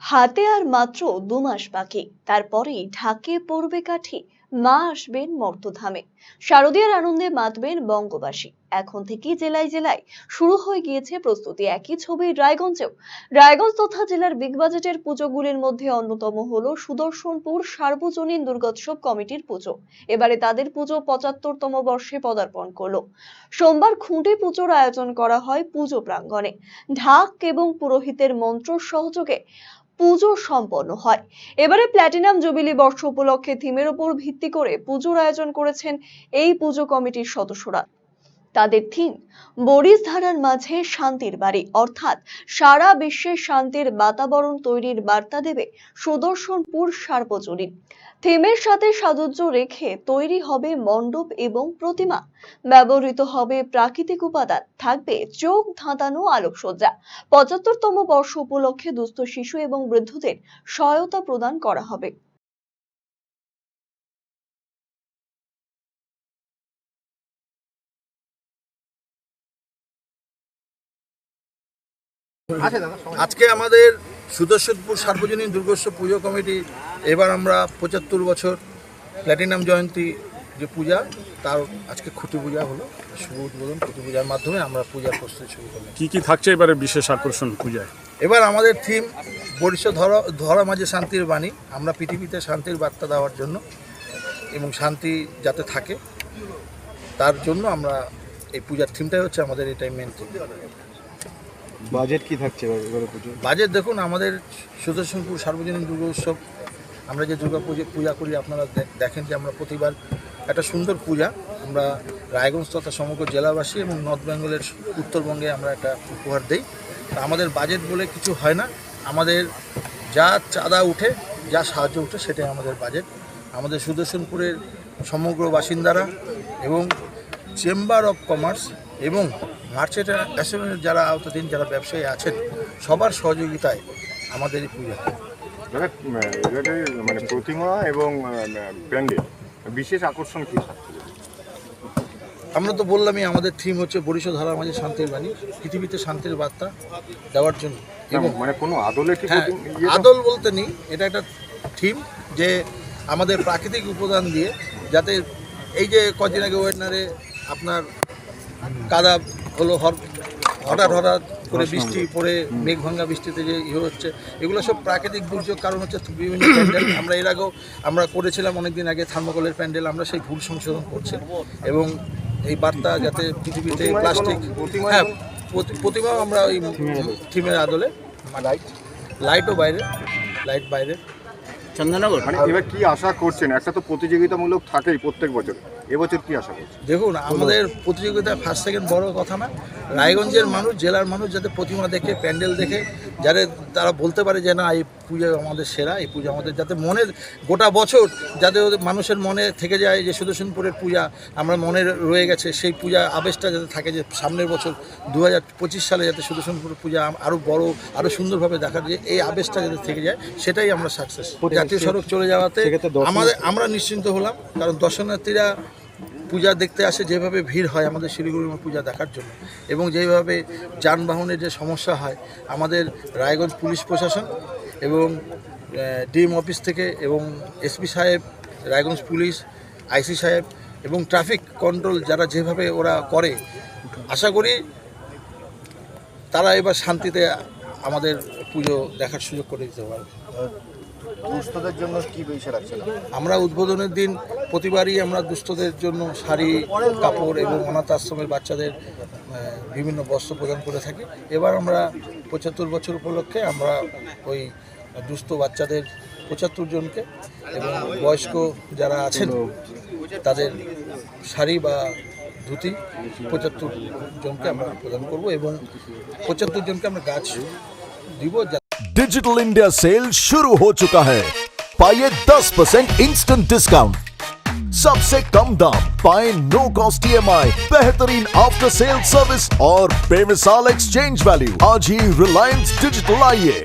হাতে আর মাত্র দু মাস বাকি। তারপরেই ঢাকে পড়বে কাঠি, মা আসবেন মর্তধামে। শারদীয়ার আনন্দে মাতবেন বঙ্গবাসী। এখন থেকেই জেলায় জেলায় শুরু হয়ে গিয়েছে প্রস্তুতি। একই ছবি রায়গঞ্জেও। রায়গঞ্জ তথা জেলার বিগ বাজেটের পুজোগুলির মধ্যে অন্যতম হলো সুদর্শনপুর সার্বজনীন দুর্গোৎসব কমিটির পুজো। এবারে তাদের পুজো পঁচাত্তরতম বর্ষে পদার্পণ করল। সোমবার খুঁটে পুজোর আয়োজন করা হয় পুজো প্রাঙ্গণে। ঢাক এবং পুরোহিতের মন্ত্র সহযোগে পুজো সম্পন্ন হয়। এবারে প্ল্যাটিনাম জুবিলি বর্ষ উপলক্ষে থিমের উপর ভিত্তি করে পুজোর আয়োজন করেছেন এই পুজো কমিটির সদস্যরা। তাদের থিম বরিশ ধারার মাঝে শান্তির বাড়ি। অর্থাৎ সারা বিশ্বে শান্তির বাতাবরণ তৈরির বার্তা দেবে সুদর্শনপুর সার্বজনীন। থিমের সাথে সাজুজ্য রেখে তৈরি হবে মণ্ডপ এবং প্রতিমা। ব্যবহৃত হবে প্রাকৃতিক উপাদান। থাকবে চোখ ধাঁধানো আলোকসজ্জা। পঁচাত্তরতম বর্ষ উপলক্ষে দুস্থ শিশু এবং বৃদ্ধদের সহায়তা প্রদান করা হবে। আজকে আমাদের সুদর্শনপুর সার্বজনীন দুর্গোৎসব পুজো কমিটি এবার আমরা পঁচাত্তর বছর প্ল্যাটিনাম জয়ন্তী যে পূজা তার আজকে খুঁটি পূজা হলো শুভ উদ্বোধন খুঁটি পূজার মাধ্যমে আমরা পূজার প্রস্তুতি শুরু করলাম। কি কি থাকছে এবারে বিশেষ আকর্ষণ পূজায়? এবার আমাদের থিম বরিষ্ঠ ধরা ধরা মাঝে শান্তির বাণী। আমরা পৃথিবীতে শান্তির বার্তা দেওয়ার জন্য এবং শান্তি যাতে থাকে তার জন্য আমরা এই পূজার থিমটাই হচ্ছে আমাদের এটাই মেন থিম বাজেট কি থাকছে এবার পুজো বাজেট দেখুন, আমাদের সুদর্শনপুর সার্বজনীন দুর্গা উৎসব আমরা যে দুর্গা পুজো পূজা করি, আপনারা দেখেন যে আমরা প্রতিবার একটা সুন্দর পূজা। আমরা রায়গঞ্জ তথা সমগ্র জেলাবাসী এবং নর্থ বেঙ্গলের উত্তরবঙ্গে আমরা একটা উপহার দেই। আমাদের বাজেট বলে কিছু হয় না। আমাদের যা চাঁদা উঠে, যা সাহায্য উঠে, সেটাই আমাদের বাজেট। আমাদের সুদর্শনপুরের সমগ্র বাসিন্দারা এবং চেম্বার অফ কমার্স এবং মার্চেন্ট অ্যাসোসিয়েশনের যারা আওতাধীন যারা ব্যবসায়ী আছেন সবার সহযোগিতায় আমাদের এই পূজা। এবারে মানে প্রতিমা এবং প্যান্ডেল বিশেষ আকর্ষণ কি? আমরা তো বললামই আমাদের থিম হচ্ছে বরিশ ধারা মাঝে শান্তির বাণী পৃথিবীতে শান্তির বার্তা দেওয়ার জন্য। এবং মানে কোনো আদলে হ্যাঁ ইয়ে আদল বলতে নেই এটা একটা থিম যে আমাদের প্রাকৃতিক উপাদান দিয়ে যাতে এই যে কদিন আগে ওয়েটনারে আপনার কাদা হলো হঠাৎ হঠাৎ করে বৃষ্টি পড়ে মেঘ ভাঙ্গা বৃষ্টিতে যে ইয়ে হচ্ছে এগুলো সব প্রাকৃতিক দুর্যোগ কারণ হচ্ছে বিভিন্ন প্যান্ডেল। আমরা এর আগেও আমরা করেছিলাম অনেকদিন আগে থার্মোকলের প্যান্ডেল আমরা সেই ভুল সংশোধন করছি। এবং এই বার্তা যাতে পৃথিবীতে প্লাস্টিক হ্যাঁ প্রতি- প্রতিমাও আমরা ওই থিমের আদলে। লাইট। লাইটও বাইরে লাইট বাইরে। মানে এবার কি আশা করছেন? একটা তো প্রতিযোগিতামূলক থাকেই প্রত্যেক বছর। এবছর কি আশা করছেন? দেখুন আমাদের প্রতিযোগিতা ফার্স্ট সেকেন্ড বড় কথা না। রায়গঞ্জের মানুষ জেলার মানুষ যাতে প্রতিমা দেখে প্যান্ডেল দেখে যাতে তারা বলতে পারে যে না এই পুজো আমাদের সেরা এই পুজো আমাদের। যাতে মনের গোটা বছর যাতে মানুষের মনে থেকে যায় যে সুদর্শনপুরের পূজা আমরা মনে রয়ে গেছে সেই পূজা আবেশটা যাতে থাকে যে সামনের বছর দু হাজার পঁচিশ সালে যাতে সুদর্শনপুর পূজা আরও বড় আরও সুন্দরভাবে দেখা যায় এই আবেশটা যাতে থেকে যায় সেটাই আমরা সাকসেস জাতীয় সড়ক চলে যাওয়াতে আমাদের আমরা নিশ্চিন্ত হলাম কারণ দর্শনার্থীরা পূজা দেখতে আসে যেভাবে ভিড় হয় আমাদের শিলিগুড়ির পূজা দেখার জন্য। এবং যেভাবে যানবাহনের যে সমস্যা হয়, আমাদের রায়গঞ্জ পুলিশ প্রশাসন এবং ডিএম অফিস থেকে এবং এসপি সাহেব, রায়গঞ্জ পুলিশ, আইসি সাহেব এবং ট্রাফিক কন্ট্রোল যারা যেভাবে ওরা করে, আশা করি তারা এবার শান্তিতে আমাদের পুজো দেখার সুযোগ করে দিতে পারবে। দুস্থদের জন্য কি বিষয় রাখছেন আমরা উদ্বোধনের দিন প্রতিবারই আমরা দুস্থদের জন্য শাড়ি, কাপড় এবং অনাথ আশ্রমের বাচ্চাদের বিভিন্ন বস্ত্র প্রদান করে থাকি। এবার আমরা পঁচাত্তর বছর উপলক্ষে আমরা ওই দুস্থ বাচ্চাদের পঁচাত্তর জনকে এবং বয়স্ক যারা আছেন, তাদের শাড়ি বা ধুতি পঁচাত্তর জনকে আমরা প্রদান করব এবং পঁচাত্তর জনকে আমরা গাছ দিব डिजिटल इंडिया सेल शुरू हो चुका है। पाइए 10 परसेंट इंस्टेंट डिस्काउंट सबसे कम दाम, पाए नो कॉस्ट ई बेहतरीन आफ्टर सेल सर्विस और बेमिसाल एक्सचेंज वैल्यू आज ही रिलायंस डिजिटल आइए।